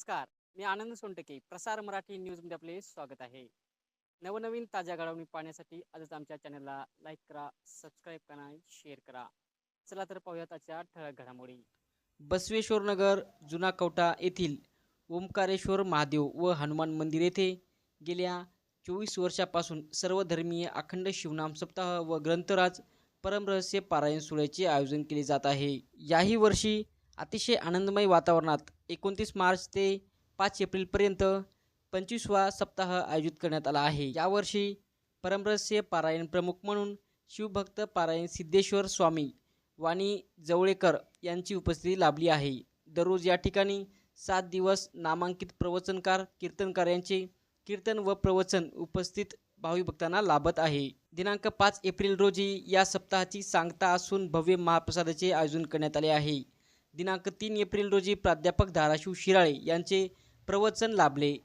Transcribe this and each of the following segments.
नमस्कार मी आनंद सोनटके. प्रसार मराठी न्यूजमध्ये आपले स्वागत आहे. नवनवीन ताज्या घडामोडी पाहण्यासाठी आजच आमच्या चॅनलला लाईक करा सबस्क्राईब करा आणि शेअर करा. चला तर पाहूयात आजच्या ठळक घडामोडी. बसवेश्वर नगर जुना कवटा येथील ओंकारेश्वर महादेव व हनुमान मंदिर येथे गेल्या चोवीस वर्षापासून सर्वधर्मीय अखंड शिवनाम सप्ताह व ग्रंथराज परमरहस्य पारायण सोहळ्याचे आयोजन केले जात आहे. याही वर्षी अतिशय आनंदमय वातावरणात एकोणतीस मार्च ते पाच एप्रिलपर्यंत पंचवीसवा सप्ताह आयोजित करण्यात आला आहे. यावर्षी परमरहस्य पारायण प्रमुख म्हणून शिवभक्त पारायण सिद्धेश्वर स्वामी वाणी जवळेकर यांची उपस्थिती लाभली आहे. दररोज या ठिकाणी सात दिवस नामांकित प्रवचनकार कीर्तनकार यांचे कीर्तन व प्रवचन उपस्थित भाविभक्तांना लाभत आहे. दिनांक पाच एप्रिल रोजी या सप्ताहाची सांगता असून भव्य महाप्रसादाचे आयोजन करण्यात आले आहे. दिनांक तीन एप्रिल रोजी प्राध्यापक धाराशिव शिराळे यांचे प्रवचन लाभले.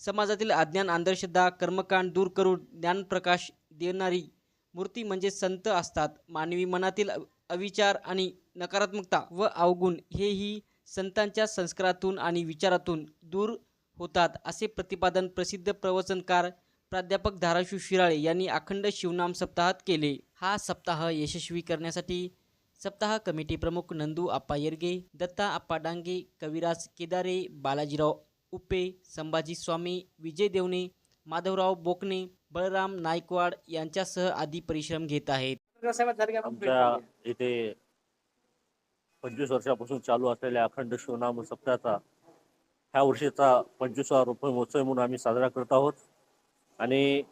समाजातील अज्ञान अंधश्रद्धा कर्मकांड दूर करून ज्ञानप्रकाश देणारी मूर्ती म्हणजे संत असतात. मानवी मनातील अविचार आणि नकारात्मकता व अवगुण हेही संतांच्या संस्कारातून आणि विचारातून दूर होतात असे प्रतिपादन प्रसिद्ध प्रवचनकार प्राध्यापक धाराशिव शिराळे यांनी अखंड शिवनाम सप्ताहात केले. हा सप्ताह यशस्वी करण्यासाठी सप्ताह कमिटी प्रमुख नंदू आप्पा येरगे दत्ता आप्पा डांगे कविराज केदारे बालाजीराव उप्पे संभाजी स्वामी विजय देवणे माधवराव बोकणे बळराम नायकवाड यांच्यासह आदी परिश्रम घेत आहेत. आमच्या इथे पंचवीस वर्षापासून चालू असलेल्या अखंड शिवनाम सप्ताहाचा ह्या वर्षीचा पंचवीसवा रुपये महोत्सव म्हणून आम्ही साजरा करत आहोत. आणि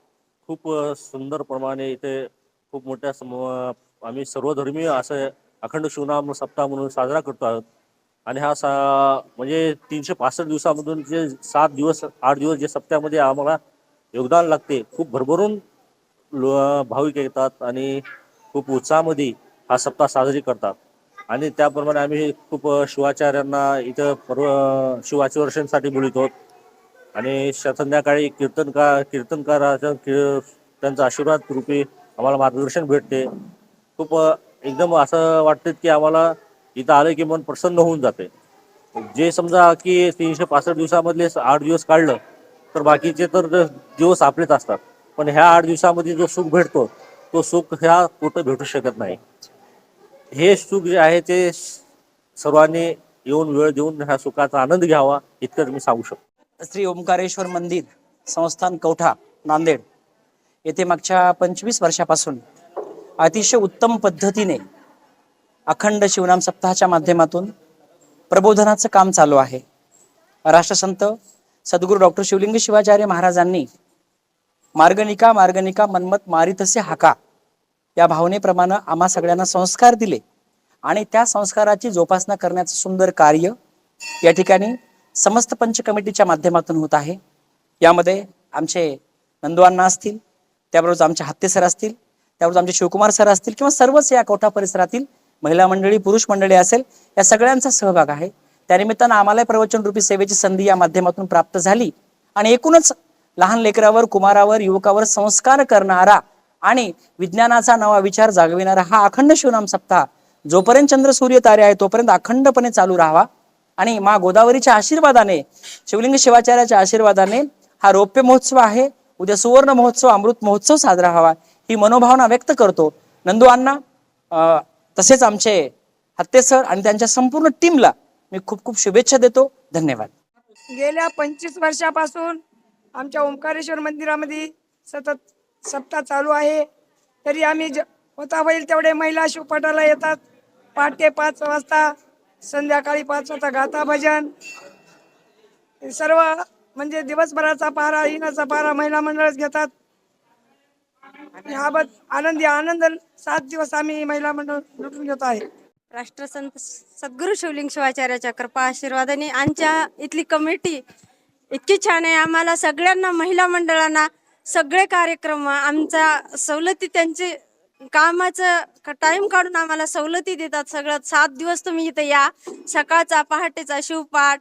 खूप सुंदर प्रमाणे इथे खूप मोठ्या सम आम्ही सर्वधर्मीय असं अखंड शिवनाम सप्ताह म्हणून साजरा करतो आहोत. आणि हा सा म्हणजे तीनशे पासष्ट दिवसामधून जे सात दिवस आठ दिवस जे सप्त्यामध्ये आम्हाला योगदान लागते खूप भरभरून भाविक येतात आणि खूप उत्साहामध्ये हा सप्ताह साजरी करतात. आणि त्याप्रमाणे आम्ही खूप शिवाचार्यांना इथं पर्व शिवाचवर्षांसाठी बोलितो आणि संध्याकाळी कीर्तनकार कीर्तनकाराचा त्यांचा आशीर्वाद रूपी आम्हाला मार्गदर्शन भेटते. खूप एकदम असं वाटतं की आम्हाला इथं आलं की मन प्रसन्न होऊन जाते जे समजा की तीनशे पासष्ट दिवसामधले आठ दिवस काढलं तर बाकीचे तर दिवस आपलेच असतात. पण ह्या आठ दिवसामध्ये जो सुख भेटतो तो सुख ह्या कुठं भेटू शकत नाही. हे सुख जे आहे ते सर्वांनी येऊन वेळ देऊन ह्या सुखाचा आनंद घ्यावा इतकंच मी सांगू शकतो. श्री ओंकारेश्वर मंदिर संस्थान कवठा नांदेड. येथे मागच्या पंचवीस वर्षापासून अतिशय उत्तम पद्धतीने अखंड शिवनाम सप्ताहाच्या माध्यमातून प्रबोधनाचं काम चालू आहे. राष्ट्रसंत सद्गुरू डॉक्टर शिवलिंग शिवाचार्य महाराजांनी मार्गनिका मार्गनिका मनमत मारितसे हाका या भावनेप्रमाणे आम्हा सगळ्यांना संस्कार दिले आणि त्या संस्काराची जोपासना करण्याचं सुंदर कार्य या ठिकाणी समस्त पंच कमिटीच्या माध्यमातून होत आहे. यामध्ये आमचे नंदवांना असतील त्याबरोबर आमचे हत्तेसर असतील त्यावर आमचे शिवकुमार सर असतील किंवा सर्वच या कोठा परिसरातील महिला मंडळी पुरुष मंडळी असेल या सगळ्यांचा सहभाग आहे. त्यानिमित्तानं आम्हाला प्रवचन रूपी सेवेची संधी या माध्यमातून प्राप्त झाली. आणि एकूणच लहान लेकरावर कुमारावर युवकावर संस्कार करणारा आणि विज्ञानाचा नवा विचार जागविणारा हा अखंड शिवनाम सप्ताह जोपर्यंत चंद्र सूर्य तारे आहे तोपर्यंत अखंडपणे चालू राहावा. आणि मा गोदावरीच्या आशीर्वादाने शिवलिंग शिवाचार्याच्या आशीर्वादाने हा रौप्य महोत्सव आहे. उद्या सुवर्ण महोत्सव अमृत महोत्सव साजरा व्हावा ही मनोभावना व्यक्त करतो. नंदू अण्णा तसेच आमचे हत्ते सर आणि त्यांच्या संपूर्ण टीमला मी खूप खूप शुभेच्छा देतो. धन्यवाद. गेल्या पंचवीस वर्षापासून आमच्या ओंकारेश्वर मंदिरामध्ये सतत सप्ताह चालू आहे. तरी आम्ही ज होता होईल तेवढे महिला शिवपाटाला येतात. पहाटे पाच वाजता संध्याकाळी पाच वाजता गाता भजन. हे सर्व म्हणजे दिवसभराचा पारा हिनाचा पारा महिला मंडळच घेतात. याबत आनंदी आनंद सात दिवस आम्ही महिला मंडळ लुटून घेतो आहे. राष्ट्रसंत सद्गुरू शिवलिंग शिवाचार्याच्या कृपा आशीर्वादाने आमच्या इथली कमिटी इतकी छान आहे. आम्हाला सगळ्यांना महिला मंडळांना सगळे कार्यक्रम आमच्या सवलती त्यांचे कामाचं टाइम काढून आम्हाला सवलती देतात सगळं सात दिवस तुम्ही इथं या. सकाळचा पहाटेचा शिवपाठ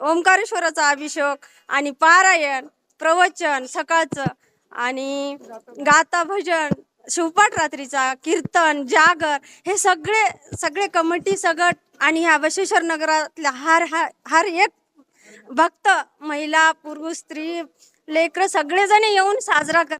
ओंकारेश्वराचा अभिषेक आणि पारायण प्रवचन सकाळचं आणि गाता भजन शिवपाठ रात्रीचा कीर्तन जागर हे सगळे सगळे कमिटी सगट आणि ह्या बशेश्वर नगरातल्या हर हर हर एक भक्त महिला पुरुष स्त्री लेकरं सगळेजण येऊन साजरा कर